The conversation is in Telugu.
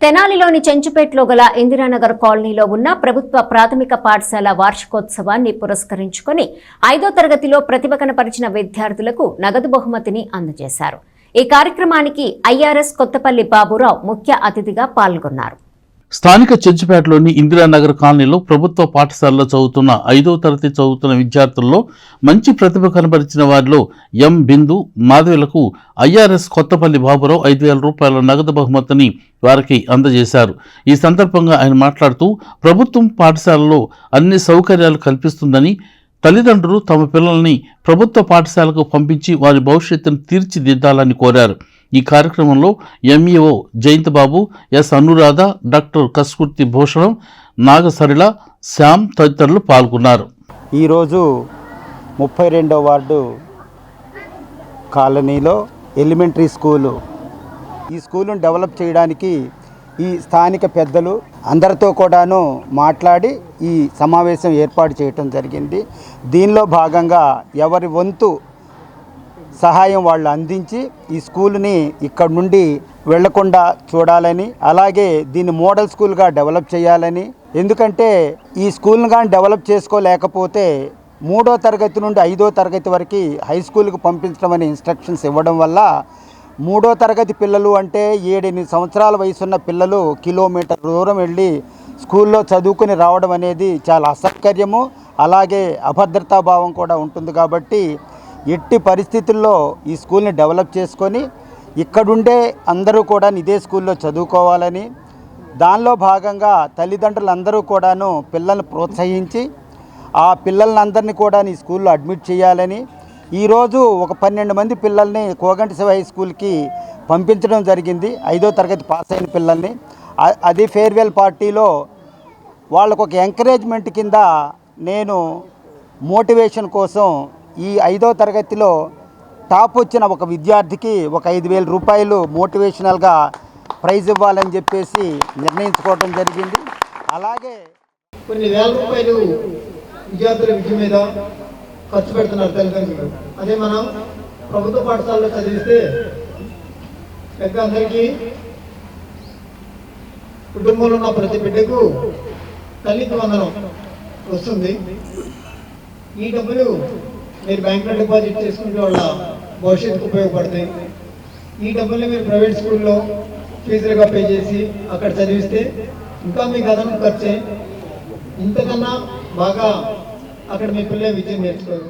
తెనాలిలోని చెంచుపేటలో గల ఇందిరానగర్ కాలనీలో ఉన్న ప్రభుత్వ ప్రాథమిక పాఠశాల వార్షికోత్సవాన్ని పురస్కరించుకొని ఐదో తరగతిలో ప్రతిభ కనపరిచిన విద్యార్థులకు నగదు బహుమతిని అందజేశారు. ఈ కార్యక్రమానికి ఐఆర్ఎస్ కొత్తపల్లి బాబురావు ముఖ్య అతిథిగా పాల్గొన్నారు. స్థానిక చెంచుపేటలోని ఇందిరానగర్ కాలనీలో ప్రభుత్వ పాఠశాలలో చదువుతున్న ఐదవ తరగతి చదువుతున్న విద్యార్థుల్లో మంచి ప్రతిభ కనబరిచిన వారిలో ఎం బిందు మాధవులకు ఐఆర్ఎస్ కొత్తపల్లి బాబురావు ఐదు వేల రూపాయల నగదు బహుమతిని వారికి అందజేశారు. ఈ సందర్భంగా ఆయన మాట్లాడుతూ ప్రభుత్వం పాఠశాలలో అన్ని సౌకర్యాలు కల్పిస్తుందని తల్లిదండ్రులు తమ పిల్లల్ని ప్రభుత్వ పాఠశాలకు పంపించి వారి భవిష్యత్తును తీర్చిదిద్దాలని కోరారు. ఈ కార్యక్రమంలో MEO Jayanthababu S. Anuradha doctor Kaskurthi Bhushanam నాగసరిల Shyam తదితరులు పాల్గొన్నారు. ఈరోజు ముప్పై రెండో వార్డు కాలనీలో ఎలిమెంటరీ స్కూలు. ఈ స్కూలును డెవలప్ చేయడానికి ఈ స్థానిక పెద్దలు అందరితో కూడాను మాట్లాడి ఈ సమావేశం ఏర్పాటు చేయటం జరిగింది. దీనిలో భాగంగా ఎవరి వంతు సహాయం వాళ్ళు అందించి ఈ స్కూల్ని ఇక్కడ నుండి వెళ్ళకుండా చూడాలని అలాగే దీన్ని మోడల్ స్కూల్గా డెవలప్ చేయాలని. ఎందుకంటే ఈ స్కూల్ని కానీ డెవలప్ చేసుకోలేకపోతే మూడో తరగతి నుండి ఐదో తరగతి వరకు హై స్కూల్కి పంపించడం అనే ఇన్స్ట్రక్షన్స్ ఇవ్వడం వల్ల మూడో తరగతి పిల్లలు అంటే ఏడెనిమిది సంవత్సరాల వయసున్న పిల్లలు కిలోమీటర్ దూరం వెళ్ళి స్కూల్లో చదువుకుని రావడం అనేది చాలా అసౌకర్యము అలాగే అభద్రతాభావం కూడా ఉంటుంది కాబట్టి ఎట్టి పరిస్థితుల్లో ఈ స్కూల్ని డెవలప్ చేసుకొని ఇక్కడుండే అందరూ కూడా ఇదే స్కూల్లో చదువుకోవాలని దానిలో భాగంగా తల్లిదండ్రులందరూ కూడాను పిల్లల్ని ప్రోత్సహించి ఆ పిల్లలందరినీ కూడా ఈ స్కూల్లో అడ్మిట్ చేయాలని ఈరోజు ఒక పన్నెండు మంది పిల్లల్ని కోగంటి శివ హై స్కూల్కి పంపించడం జరిగింది. ఐదో తరగతి పాస్ అయిన పిల్లల్ని. అది ఫేర్వెల్ పార్టీలో వాళ్ళకు ఒక ఎంకరేజ్మెంట్ కింద నేను మోటివేషన్ కోసం ఈ ఐదో తరగతిలో టాప్ వచ్చిన ఒక విద్యార్థికి ఒక ఐదు వేల రూపాయలు మోటివేషనల్గా ప్రైజ్ ఇవ్వాలని చెప్పేసి నిర్ణయించుకోవడం జరిగింది. అలాగే కొన్ని వేల రూపాయలు విద్యార్థుల విద్య మీద ఖర్చు పెడుతున్నారు తల్లిదండ్రులు అదే మనం ప్రభుత్వ పాఠశాలలో చదివిస్తే పెద్ద అందరికీ కుటుంబంలో ఉన్న ప్రతి బిడ్డకు తల్లికి వందనం వస్తుంది. ఈ డబ్బులు మీరు బ్యాంకులో డిపాజిట్ చేసుకుంటే వాళ్ళ భవిష్యత్తుకు ఉపయోగపడతాయి. ఈ డబ్బుల్ని మీరు ప్రైవేట్ స్కూల్లో ఫీజులుగా పే చేసి అక్కడ చదివిస్తే ఇంకా మీకు అదనం ఖర్చే ఇంతకన్నా బాగా అక్కడ మీ పిల్లలు విద్య నేర్చుకోరు.